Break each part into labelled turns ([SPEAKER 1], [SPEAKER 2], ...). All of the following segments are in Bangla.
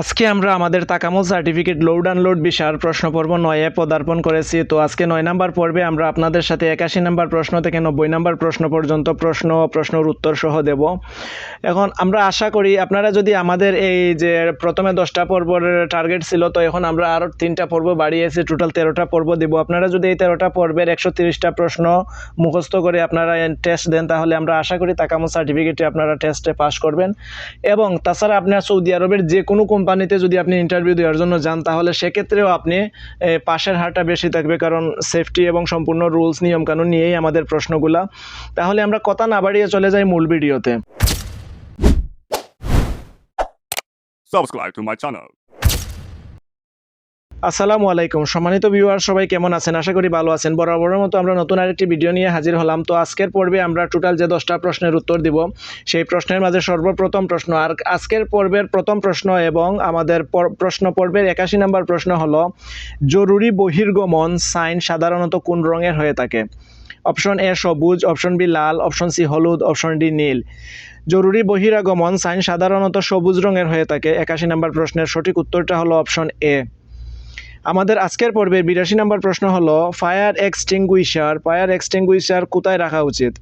[SPEAKER 1] আজকে আমরা আমাদের তাকামল সার্টিফিকেট লোড আনলোড বিষয়ের প্রশ্ন পর্ব নয়ে পদার্পণ করেছি। তো আজকে নয় নাম্বার পর্বে আমরা আপনাদের সাথে একাশি নাম্বার প্রশ্ন থেকে নব্বই নাম্বার প্রশ্ন পর্যন্ত প্রশ্ন প্রশ্নের উত্তর সহ দেব। এখন আমরা আশা করি আপনারা যদি আমাদের এই যে প্রথমে দশটা পর্বের টার্গেট ছিল, তো এখন আমরা আরও তিনটা পর্ব বাড়িয়েছি টোটাল তেরোটা পর্ব দেব। আপনারা যদি এই তেরোটা পর্বের একশো তিরিশটা প্রশ্ন মুখস্থ করে আপনারা টেস্ট দেন, তাহলে আমরা আশা করি তাকামল সার্টিফিকেটে আপনারা টেস্টে পাস করবেন। এবং তাছাড়া আপনার সৌদি আরবের যে কোনো কোম্পানিতে যদি আপনি ইন্টারভিউ দেওয়ার জন্য যান, তাহলে সেক্ষেত্রেও আপনি পাশের হারটা বেশি থাকবে কারণ সেফটি এবং সম্পূর্ণ রুলস নিয়মকানুন নিয়েই আমাদের প্রশ্নগুলা তাহলে আমরা কথা না বাড়িয়ে চলে যাই মূল ভিডিওতে
[SPEAKER 2] subscribe.
[SPEAKER 1] আসসালামু আলাইকুম। সম্মানিত ভিউয়ার সবাই কেমন আছেন? আশা করি ভালো আছেন। বরাবরের মতো আমরা নতুন আরেকটি ভিডিও নিয়ে হাজির হলাম। তো আজকের পর্বে আমরা টোটাল যে দশটা প্রশ্নের উত্তর দিব, সেই প্রশ্নের মাঝে সর্বপ্রথম প্রশ্ন। আর আজকের পর্বের প্রথম প্রশ্ন এবং আমাদের প্রশ্ন পর্বের একাশি নম্বর প্রশ্ন হলো, জরুরি বহির্গমন সাইন সাধারণত কোন রঙের হয়ে থাকে? অপশন এ সবুজ, অপশন বি লাল, অপশন সি হলুদ, অপশন ডি নীল। জরুরি বহিরাগমন সাইন সাধারণত সবুজ রঙের হয়ে থাকে। একাশি নম্বর প্রশ্নের সঠিক উত্তরটা হলো অপশন এ। আমাদের আজকের পর্বে বিরাশি নম্বর প্রশ্ন হলো ফায়ার এক্সটিংগুইশার ফায়ার এক্সটিংগুইশার কোথায় রাখা উচিত?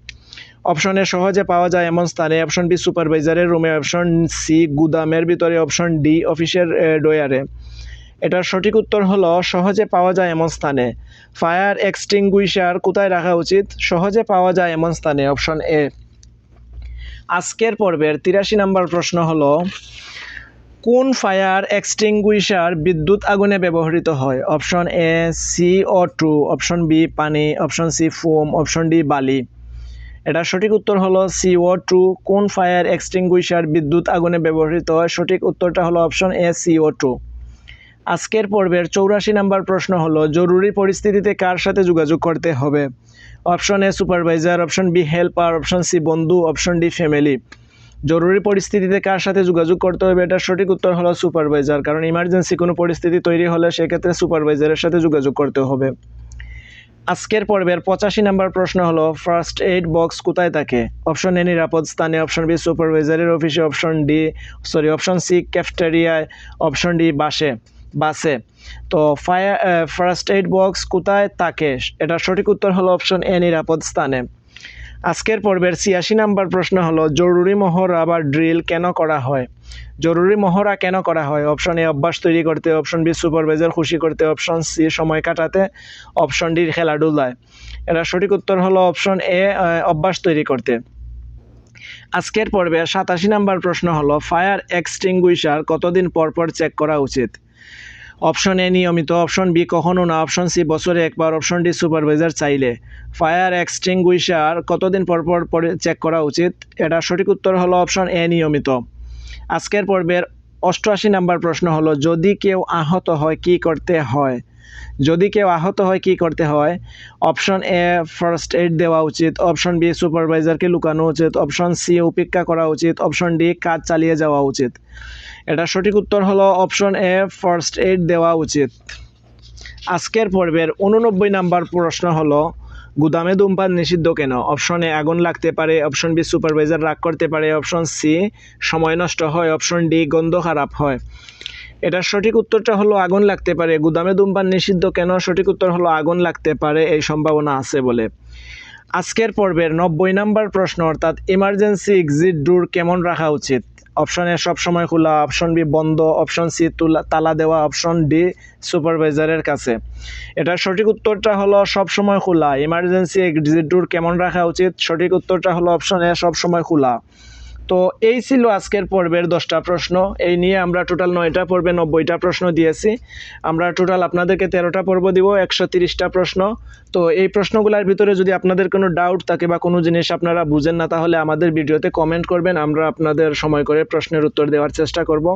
[SPEAKER 1] অপশন সহজে পাওয়া যায় এমন স্থানে অপশন বি সুপারভাইজারের রুমে অপশন সি গুদামের ভিতরে অপশন ডি অফিসের ডোয়ারে এটার সঠিক উত্তর হলো, সহজে পাওয়া যায় এমন স্থানে। ফায়ার এক্সটিংগুইশার কোথায় রাখা উচিত? সহজে পাওয়া যায় এমন স্থানে অপশন এ আজকের পর্বের তিরাশি নম্বর প্রশ্ন হলো কোন ফায়ার এক্সটিংগুইশার বিদ্যুৎ আগুনে ব্যবহৃত হয়? Option A, C O two option B, পানি, option C, foam, option D, বালি। এটা সঠিক উত্তর হলো সি ও টু কোন ফায়ার এক্সটিংগুইশার বিদ্যুৎ আগুনে ব্যবহৃত হয়? সঠিক উত্তরটা হলো option A, C O two আজকের পর্বের চৌরাশি নাম্বার প্রশ্ন হলো, জরুরি পরিস্থিতিতে কার সাথে যোগাযোগ করতে হবে? Option A, supervisor, option B, helper, option C, বন্ধু, অপশন ডি, ফ্যামিলি। জরুরি পরিস্থিতিতে কার সাথে যোগাযোগ করতে হবে এটার সঠিক উত্তর হলো সুপারভাইজার, কারণ ইমার্জেন্সি কোনো পরিস্থিতি তৈরি হলে সেক্ষেত্রে সুপারভাইজারের সাথে যোগাযোগ করতে হবে। আজকের পর্বের পঁচাশি নাম্বার প্রশ্ন হলো ফার্স্ট এইড বক্স কোথায় থাকে? অপশন এ নিরাপদ স্থানে অপশন বি সুপারভাইজারের অফিসে option D sorry option C ক্যাফটেরিয়ায় option D বাসে বাসে। তো ফায়ার ফার্স্ট এইড বক্স কোথায় থাকে? এটার সঠিক উত্তর হলো অপশন এ নিরাপদ স্থানে। আজকের পর্বের ছিয়াশি নাম্বার প্রশ্ন হলো, জরুরি মহড়া বা ড্রিল কেন করা হয়? জরুরি মহড়া কেন করা হয়? অপশন এ, অভ্যাস তৈরি করতে, অপশন বি, সুপারভাইজার খুশি করতে, অপশন সি, সময় কাটাতে, অপশন ডি খেলাধুলায়। এটা সঠিক উত্তর হলো অপশন এ অভ্যাস তৈরি করতে। আজকের পর্বে সাতাশি নাম্বার প্রশ্ন হলো, ফায়ার এক্সটিংগুইশার কতদিন পর পর চেক করা উচিত? অপশন এ নিয়মিত, অপশন বি কখনো না, অপশন সি বছরে একবার, অপশন ডি সুপারভাইজার চাইলে। ফায়ার এক্সটিংগুইশার কতদিন পর পর পরে চেক করা উচিত? এটা সঠিক উত্তর হলো অপশন এ নিয়মিত। আজকের পর্বের অষ্টআশি নাম্বার প্রশ্ন হলো, যদি কেউ আহত হয়, কি করতে হয়? যদি কেউ আহত হয়, কি করতে হয়? অপশন এ ফার্স্ট এইড দেওয়া উচিত। অপশন বি সুপারভাইজারকে লুকানো উচিত। অপশন সি উপেক্ষা করা উচিত। অপশন ডি কাজ চালিয়ে যাওয়া উচিত। এটা সঠিক উত্তর হলো অপশন এ ফার্স্ট এইড দেওয়া উচিত। আজকের পর্বের উননব্বই নাম্বার প্রশ্ন হলো, গুদামে ধূমপান নিষিদ্ধ কেন? অপশন এ আগুন লাগতে পারে। অপশন বি সুপারভাইজার রাগ করতে পারে। অপশন সি সময় নষ্ট হয়। অপশন ডি গন্ধ খারাপ হয়। এটার সঠিক উত্তরটা হলো আগুন লাগতে পারে। গুদামে ধূমপান নিষিদ্ধ, কেন? সঠিক উত্তর হলো আগুন লাগতে পারে এই সম্ভাবনা আছে বলে। আজকের পর্বের নব্বই নাম্বার প্রশ্ন, অর্থাৎ ইমার্জেন্সি এক্সিট ডোর কেমন রাখা উচিত? অপশন এ সবসময় খোলা। অপশন বি বন্ধ। অপশন সি তুলা, তালা দেওয়া। অপশন ডি সুপারভাইজারের কাছে। এটার সঠিক উত্তরটা হলো সবসময় খোলা। ইমার্জেন্সি এক্সিট ডোর কেমন রাখা উচিত? সঠিক উত্তরটা হলো অপশন এ সবসময় খোলা। তো এই ছিল আজকের পর্বের দশটা প্রশ্ন। এই নিয়ে আমরা টোটাল নয়টা পর্বে নব্বইটা প্রশ্ন দিয়েছি। আমরা টোটাল আপনাদেরকে তেরোটা পর্ব দিব, একশো তিরিশটা প্রশ্ন। তো এই প্রশ্নগুলোর ভিতরে যদি আপনাদের কোনো ডাউট থাকে বা কোনো জিনিস আপনারা বুঝেন না, তাহলে আমাদের ভিডিওতে কমেন্ট করবেন। আমরা আপনাদের সময় করে প্রশ্নের উত্তর দেওয়ার চেষ্টা করব।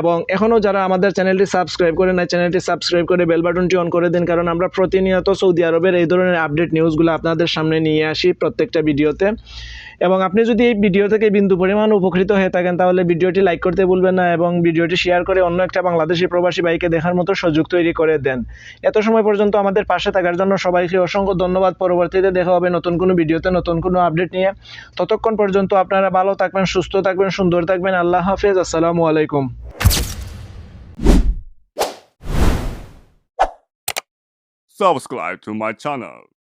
[SPEAKER 1] এবং এখনও যারা আমাদের চ্যানেলটি সাবস্ক্রাইব করে না চ্যানেলটি সাবস্ক্রাইব করে বেল বাটনটি অন করে দিন, কারণ আমরা প্রতিনিয়ত সৌদি আরবের এই ধরনের আপডেট নিউজগুলো আপনাদের সামনে নিয়ে আসি প্রত্যেকটা ভিডিওতে। এবং আপনি যদি এই ভিডিও থেকে বিন্দু পরিমাণ উপকৃত হয়ে থাকেন, তাহলে ভিডিওটি লাইক করতে ভুলবেন না এবং ভিডিওটি শেয়ার করে অন্য একটা বাংলাদেশি প্রবাসী বাইকে দেখার মতো সুযোগ তৈরি করে দেন। এত সময় পর্যন্ত আমাদের পাশে থাকার জন্য সবাইকে অসংখ্য ধন্যবাদ। পরবর্তীতে দেখা হবে নতুন কোনো ভিডিওতে নতুন কোনো আপডেট নিয়ে। ততক্ষণ পর্যন্ত আপনারা ভালো থাকবেন, সুস্থ থাকবেন, সুন্দর থাকবেন। আল্লাহ হাফেজ। আসসালামু আলাইকুম।
[SPEAKER 2] Subscribe to my channel.